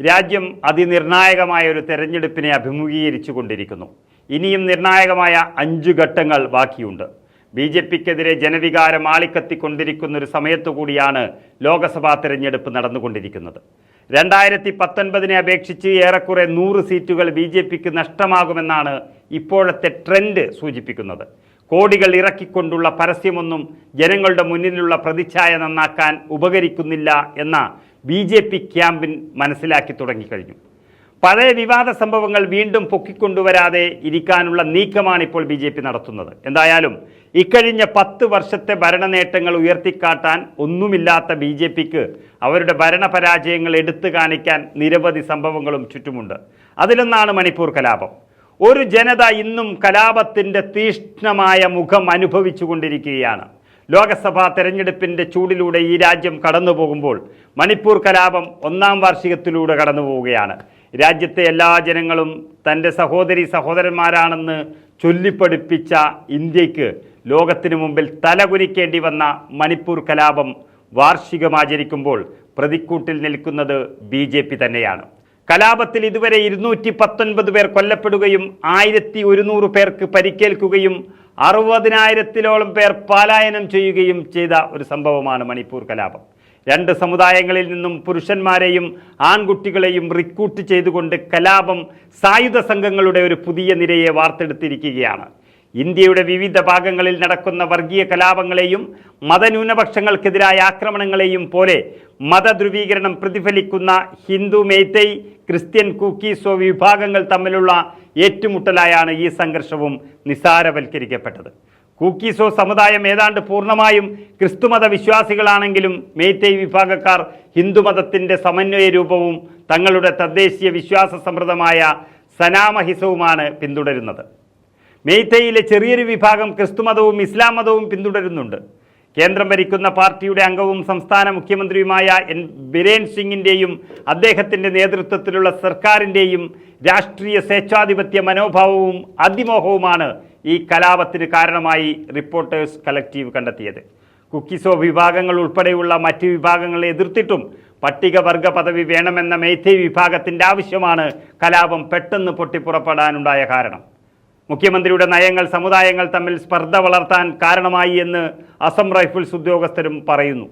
രാജ്യം അതിനിർണായകമായ ഒരു തെരഞ്ഞെടുപ്പിനെ അഭിമുഖീകരിച്ചു കൊണ്ടിരിക്കുന്നു ഇനിയും നിർണായകമായ അഞ്ചു ഘട്ടങ്ങൾ ബാക്കിയുണ്ട്. ബി ജെ പിക്കെതിരെ ജനവികാരം ആളിക്കത്തിക്കൊണ്ടിരിക്കുന്ന ഒരു സമയത്തു കൂടിയാണ് ലോക്സഭാ തെരഞ്ഞെടുപ്പ് നടന്നുകൊണ്ടിരിക്കുന്നത്. രണ്ടായിരത്തി പത്തൊൻപതിനെ അപേക്ഷിച്ച് ഏറെക്കുറെ നൂറ് സീറ്റുകൾ ബി ജെ പിക്ക് നഷ്ടമാകുമെന്നാണ് ഇപ്പോഴത്തെ ട്രെൻഡ് സൂചിപ്പിക്കുന്നത്. കോടികൾ ഇറക്കിക്കൊണ്ടുള്ള പരസ്യമൊന്നും ജനങ്ങളുടെ മുന്നിലുള്ള പ്രതിച്ഛായ നന്നാക്കാൻ ഉപകരിക്കുന്നില്ല എന്ന ബി ജെ പി ക്യാമ്പിൻ മനസ്സിലാക്കി തുടങ്ങിക്കഴിഞ്ഞു. പഴയ വിവാദ സംഭവങ്ങൾ വീണ്ടും പൊക്കിക്കൊണ്ടുവരാതെ ഇരിക്കാനുള്ള നീക്കമാണ് ഇപ്പോൾ ബി ജെ പി നടത്തുന്നത്. എന്തായാലും ഇക്കഴിഞ്ഞ പത്ത് വർഷത്തെ ഭരണ നേട്ടങ്ങൾ ഉയർത്തിക്കാട്ടാൻ ഒന്നുമില്ലാത്ത ബി ജെ പിക്ക് അവരുടെ ഭരണപരാജയങ്ങൾ എടുത്തു കാണിക്കാൻ നിരവധി സംഭവങ്ങളും ചുറ്റുമുണ്ട്. അതിലൊന്നാണ് മണിപ്പൂർ കലാപം. ഒരു ജനത ഇന്നും കലാപത്തിന്റെ തീഷ്ണമായ മുഖം അനുഭവിച്ചു കൊണ്ടിരിക്കുകയാണ് ലോകസഭാ തെരഞ്ഞെടുപ്പിന്റെ ചൂടിലൂടെ ഈ രാജ്യം കടന്നു പോകുമ്പോൾ മണിപ്പൂർ കലാപം ഒന്നാം വാർഷികത്തിലൂടെ കടന്നു പോവുകയാണ് രാജ്യത്തെ എല്ലാ ജനങ്ങളും തന്റെ സഹോദരി സഹോദരന്മാരാണെന്ന് ചൊല്ലിപ്പഠിപ്പിച്ച ഇന്ത്യയ്ക്ക് ലോകത്തിനു മുമ്പിൽ തലകുനിക്കേണ്ടി വന്ന മണിപ്പൂർ കലാപം വാർഷികമാചരിക്കുമ്പോൾ പ്രതിക്കൂട്ടിൽ നിൽക്കുന്നത് ബി ജെ പി തന്നെയാണ്. കലാപത്തിൽ ഇതുവരെ ഇരുന്നൂറ്റി പത്തൊൻപത് പേർ കൊല്ലപ്പെടുകയും ആയിരത്തി ഒരുന്നൂറ് പേർക്ക് പരിക്കേൽക്കുകയും അറുപതിനായിരത്തിലോളം പേർ പലായനം ചെയ്യുകയും ചെയ്ത ഒരു സംഭവമാണ് മണിപ്പൂർ കലാപം. രണ്ട് സമുദായങ്ങളിൽ നിന്നും പുരുഷന്മാരെയും ആൺകുട്ടികളെയും റിക്രൂട്ട് ചെയ്തുകൊണ്ട് കലാപം സായുധ സംഘങ്ങളുടെ ഒരു പുതിയ നിരയെ വാർത്തെടുത്തിരിക്കുകയാണ്. ഇന്ത്യയുടെ വിവിധ ഭാഗങ്ങളിൽ നടക്കുന്ന വർഗീയ കലാപങ്ങളെയും മതന്യൂനപക്ഷങ്ങൾക്കെതിരായ ആക്രമണങ്ങളെയും പോലെ മതധ്രുവീകരണം പ്രതിഫലിക്കുന്ന ഹിന്ദു മേത്തൈ ക്രിസ്ത്യൻ കുക്കീസോ വിഭാഗങ്ങൾ തമ്മിലുള്ള ഏറ്റുമുട്ടലായാണ് ഈ സംഘർഷവും നിസാരവൽക്കരിക്കപ്പെട്ടത്. കൂക്കീസോ സമുദായം ഏതാണ്ട് പൂർണമായും ക്രിസ്തുമത വിശ്വാസികളാണെങ്കിലും മേത്തൈ വിഭാഗക്കാർ ഹിന്ദുമതത്തിന്റെ സമന്വയ രൂപവും തങ്ങളുടെ തദ്ദേശീയ വിശ്വാസ സമൃദ്ധമായ സനാമഹിസവുമാണ് പിന്തുടരുന്നത്. മെയ്തയിലെ ചെറിയൊരു വിഭാഗം ക്രിസ്തുമതവും ഇസ്ലാം മതവും പിന്തുടരുന്നുണ്ട്. കേന്ദ്രം ഭരിക്കുന്ന പാർട്ടിയുടെ അംഗവും സംസ്ഥാന മുഖ്യമന്ത്രിയുമായ എൻ ബിരേൻ സിംഗിന്റെയും അദ്ദേഹത്തിന്റെ നേതൃത്വത്തിലുള്ള സർക്കാരിന്റെയും രാഷ്ട്രീയ സ്വേച്ഛാധിപത്യ മനോഭാവവും അതിമോഹവുമാണ് ഈ കലാപത്തിന് കാരണമായി റിപ്പോർട്ടേഴ്സ് കളക്റ്റീവ് കണ്ടെത്തിയത്. കുക്കിസോ വിഭാഗങ്ങൾ ഉൾപ്പെടെയുള്ള മറ്റ് വിഭാഗങ്ങളെ എതിർത്തിട്ടും പട്ടികവർഗ പദവി വേണമെന്ന മേഥൈ വിഭാഗത്തിന്റെ ആവശ്യമാണ് കലാപം പെട്ടെന്ന് പൊട്ടിപ്പുറപ്പെടാനുണ്ടായ കാരണം. മുഖ്യമന്ത്രിയുടെ നയങ്ങൾ സമുദായങ്ങൾ തമ്മിൽ സ്പർദ്ധ വളർത്താൻ കാരണമായി എന്ന് അസം റൈഫിൾസ് ഉദ്യോഗസ്ഥരും പറയുന്നു.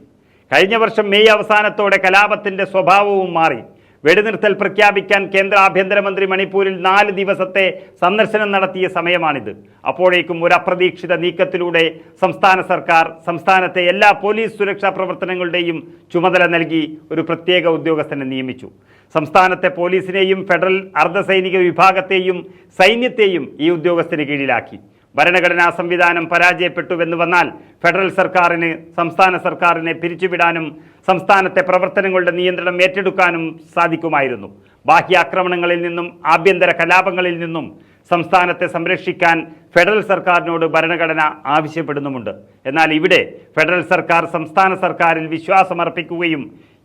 കഴിഞ്ഞ വർഷം മെയ് അവസാനത്തോടെ കലാപത്തിന്റെ സ്വഭാവവും മാറി. വെടിനിർത്തൽ പ്രഖ്യാപിക്കാൻ കേന്ദ്ര ആഭ്യന്തരമന്ത്രി മണിപ്പൂരിൽ നാല് ദിവസത്തെ സന്ദർശനം നടത്തിയ സമയമാണിത്. അപ്പോഴേക്കും ഒരു അപ്രതീക്ഷിത നീക്കത്തിലൂടെ സംസ്ഥാന സർക്കാർ സംസ്ഥാനത്തെ എല്ലാ പോലീസ് സുരക്ഷാ പ്രവർത്തനങ്ങളുടെയും ചുമതല നൽകി ഒരു പ്രത്യേക ഉദ്യോഗസ്ഥനെ നിയമിച്ചു. സംസ്ഥാനത്തെ പോലീസിനെയും ഫെഡറൽ അർദ്ധസൈനിക വിഭാഗത്തെയും സൈന്യത്തെയും ഈ ഉദ്യോഗസ്ഥന് കീഴിലാക്കി. ഭരണഘടനാ സംവിധാനം പരാജയപ്പെട്ടുവെന്ന് വന്നാൽ ഫെഡറൽ സർക്കാരിന് സംസ്ഥാന സർക്കാരിനെ പിരിച്ചുവിടാനും സംസ്ഥാനത്തെ പ്രവർത്തനങ്ങളുടെ നിയന്ത്രണം ഏറ്റെടുക്കാനും സാധിക്കുമായിരുന്നു. ബാഹ്യാക്രമണങ്ങളിൽ നിന്നും ആഭ്യന്തര കലാപങ്ങളിൽ നിന്നും സംസ്ഥാനത്തെ സംരക്ഷിക്കാൻ ഫെഡറൽ സർക്കാരിനോട് ഭരണഘടന ആവശ്യപ്പെടുന്നുമുണ്ട്. എന്നാൽ ഇവിടെ ഫെഡറൽ സർക്കാർ സംസ്ഥാന സർക്കാരിൽ വിശ്വാസമർപ്പിക്കുകയും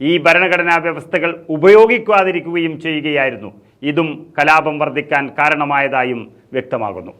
ഈ ഭരണഘടനാ വ്യവസ്ഥകൾ ഉപയോഗിക്കാതിരിക്കുകയും ചെയ്യുകയായിരുന്നു. ഇതും കലാപം വർദ്ധിക്കാൻ കാരണമായതായും വ്യക്തമാകുന്നു.